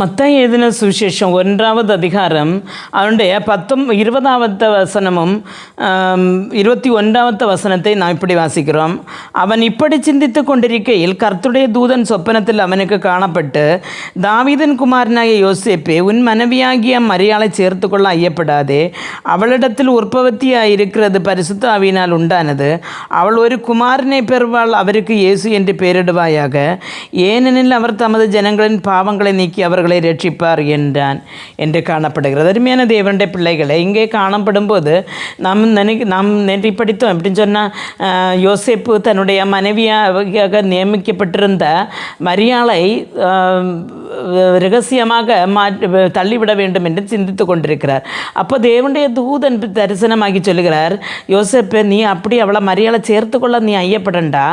மத்தாய் எழுதின சுவிசேஷம் ஒன்றாவது அதிகாரம் அவனுடைய பத்தொம் இருபதாவது வசனமும் இருபத்தி ஒன்றாவது வசனத்தை நாம் இப்படி வாசிக்கிறோம். அவன் இப்படி சிந்தித்து கொண்டிருக்கையில் கர்த்துடைய தூதன் சொப்பனத்தில் அவனுக்கு காணப்பட்டு தாவீதன் குமாரனாகிய யோசேப்பே உன் மனைவியாகிய மரியாளை சேர்த்து கொள்ள ஐயப்படாதே. அவளிடத்தில் உற்பத்தியாக இருக்கிறது பரிசுத்த ஆவியினால் உண்டானது. அவள் ஒரு குமாரனை பெறுவாள் அவருக்கு இயேசு என்று பெயரிடுவாயாக. ஏனெனில் அவர் தமது ஜனங்களின் பாவங்களை நீக்கி அவர்கள் ரட்சிப்பார் என்றான் என்று காணப்படுகிறது. அருமையான தேவனுடைய பிள்ளைகளை இங்கே காணப்படும் போது நாம் நினை நாம் நன்றி படித்தோம் அப்படின்னு சொன்னால் யோசிப்பு தன்னுடைய மனைவியாக நியமிக்கப்பட்டிருந்த மரியாளை ரகசியமாக மாற்றி தள்ளிவிட வேண்டும் என்று சிந்தித்து கொண்டிருக்கிறார். அப்போ தேவனுடைய தூதன் தரிசனமாகி சொல்லுகிறார் யோசேப்பு நீ அப்படி அவளை மரியாதை சேர்த்து கொள்ள நீ ஐயப்படண்டா?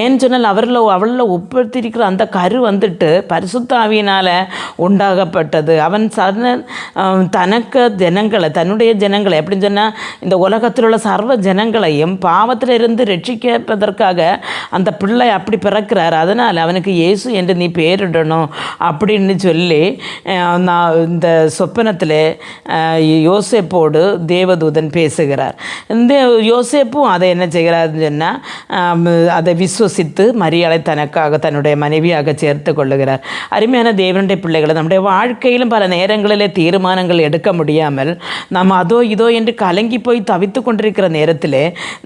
ஏன்னு சொன்னால் அவரில் அவளில் உட்படுத்தியிருக்கிற அந்த கரு வந்துட்டு பரிசுத்தாவியினால் உண்டாகப்பட்டது. அவன் சன தனக்கு ஜனங்களை தன்னுடைய ஜனங்களை அப்படின்னு சொன்னால் இந்த உலகத்தில் உள்ள சர்வ ஜனங்களையும் பாவத்தில் இருந்து ரட்சிக்கப்பதற்காக அந்த பிள்ளை அப்படி பிறக்கிறார். அதனால் அவனுக்கு இயேசு என்று நீ பேரிடணும். அப் அப்படின்னு சொல்லி நான் இந்த சொப்பனத்தில் யோசேப்போடு தேவதூதன் பேசுகிறார். இந்த யோசேப்பும் அதை என்ன செய்கிறாருன்னு சொன்னால் அதை விஸ்வசித்து மரியாதை தனக்காக தன்னுடைய மனைவியாக சேர்த்து கொள்ளுகிறார். அருமையான தேவனுடைய பிள்ளைகளை நம்முடைய வாழ்க்கையிலும் பல நேரங்களிலே தீர்மானங்கள் எடுக்க முடியாமல் நாம் அதோ இதோ என்று கலங்கி போய் தவித்து கொண்டிருக்கிற நேரத்தில்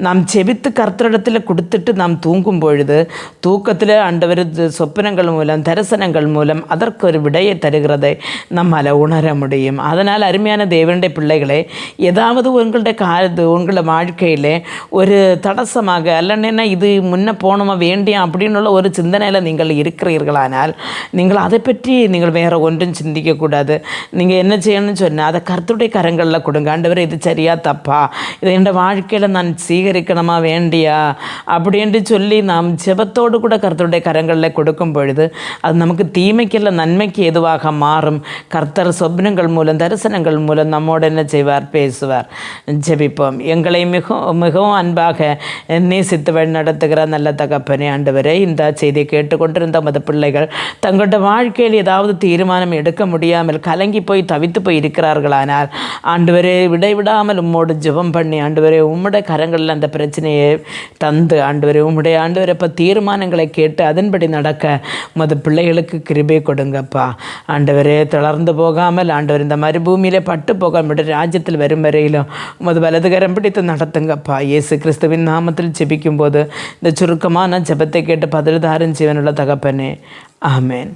நாம் செபித்து கர்த்தரிடத்தில் கொடுத்துட்டு நாம் தூங்கும் பொழுது தூக்கத்தில் ஆண்டவர் சொப்பனங்கள் மூலம் தரிசனங்கள் மூலம் அதை அதற்கு ஒரு விடையை தருகிறதை நம்மால் உணர முடியும் அதனால் அருமையான தேவனுடைய பிள்ளைகளே ஏதாவது உங்களுடைய காலத்து உங்களோட வாழ்க்கையிலே ஒரு தடசமாக அல்லன்னா இது முன்ன போனோமா வேண்டியம் அப்படின்னு உள்ள ஒரு சிந்தனையில் நீங்கள் இருக்கிறீர்களானால் நீங்கள் அதை பற்றி நீங்கள் வேற ஒன்றும் சிந்திக்கக்கூடாது நீங்கள் என்ன செய்யணும்னு சொன்னால் அதை கருத்துடைய கரங்களில் கொடுங்க ஆண்டவர் இது சரியா தப்பா இதை என் வாழ்க்கையில் நான் சீகரிக்கணுமா வேண்டியா அப்படின்ட்டு சொல்லி நாம் ஜெபத்தோடு கூட கர்த்தருடைய கரங்களில் கொடுக்கும் பொழுது அது நமக்கு தீமைக்கல்ல நன்மைக்கு எதுவாக மாறும். கர்த்தர் சொப்னங்கள் மூலம் தரிசனங்கள் மூலம் நம்மோடு என்ன செய்வார்? பேசுவார். ஜெபிப்போம். எங்களை மிகவும் மிகவும் அன்பாக நேசித்து வழி நடத்துகிற நல்ல தகப்பனே ஆண்டவரே இந்த செய்தியை கேட்டுக்கொண்டிருந்த மத பிள்ளைகள் தங்களோட வாழ்க்கையில் ஏதாவது தீர்மானம் எடுக்க முடியாமல் கலங்கி போய் தவித்து போய் இருக்கிறார்களானால் ஆண்டவரே விடைவிடாமல் உம்மோடு ஜெபம் பண்ணி ஆண்டவரே உம்முடைய கரங்களில் அந்த பிரச்சனையை தந்து ஆண்டவரே உம்முடைய ஆண்டவரை இப்போ தீர்மானங்களை கேட்டு அதன்படி நடக்க உமது பிள்ளைகளுக்கு கிருபை கொடு. கொடுங்கப்பா ஆண்டவரே தளர்ந்து போகாமல் ஆண்டவர் இந்த மறுபூமியிலே பட்டு போகாமல் ராஜ்யத்தில் வரும் வரையிலும் உமது வலதுகரம் பிடித்து நடத்துங்கப்பா. இயேசு கிறிஸ்துவின் நாமத்தில் ஜெபிக்கும் போது இந்த சுருக்கமான ஜெபத்தை கேட்டு பதில் தாரும் ஜீவனுள்ள தகப்பனே. ஆமென்.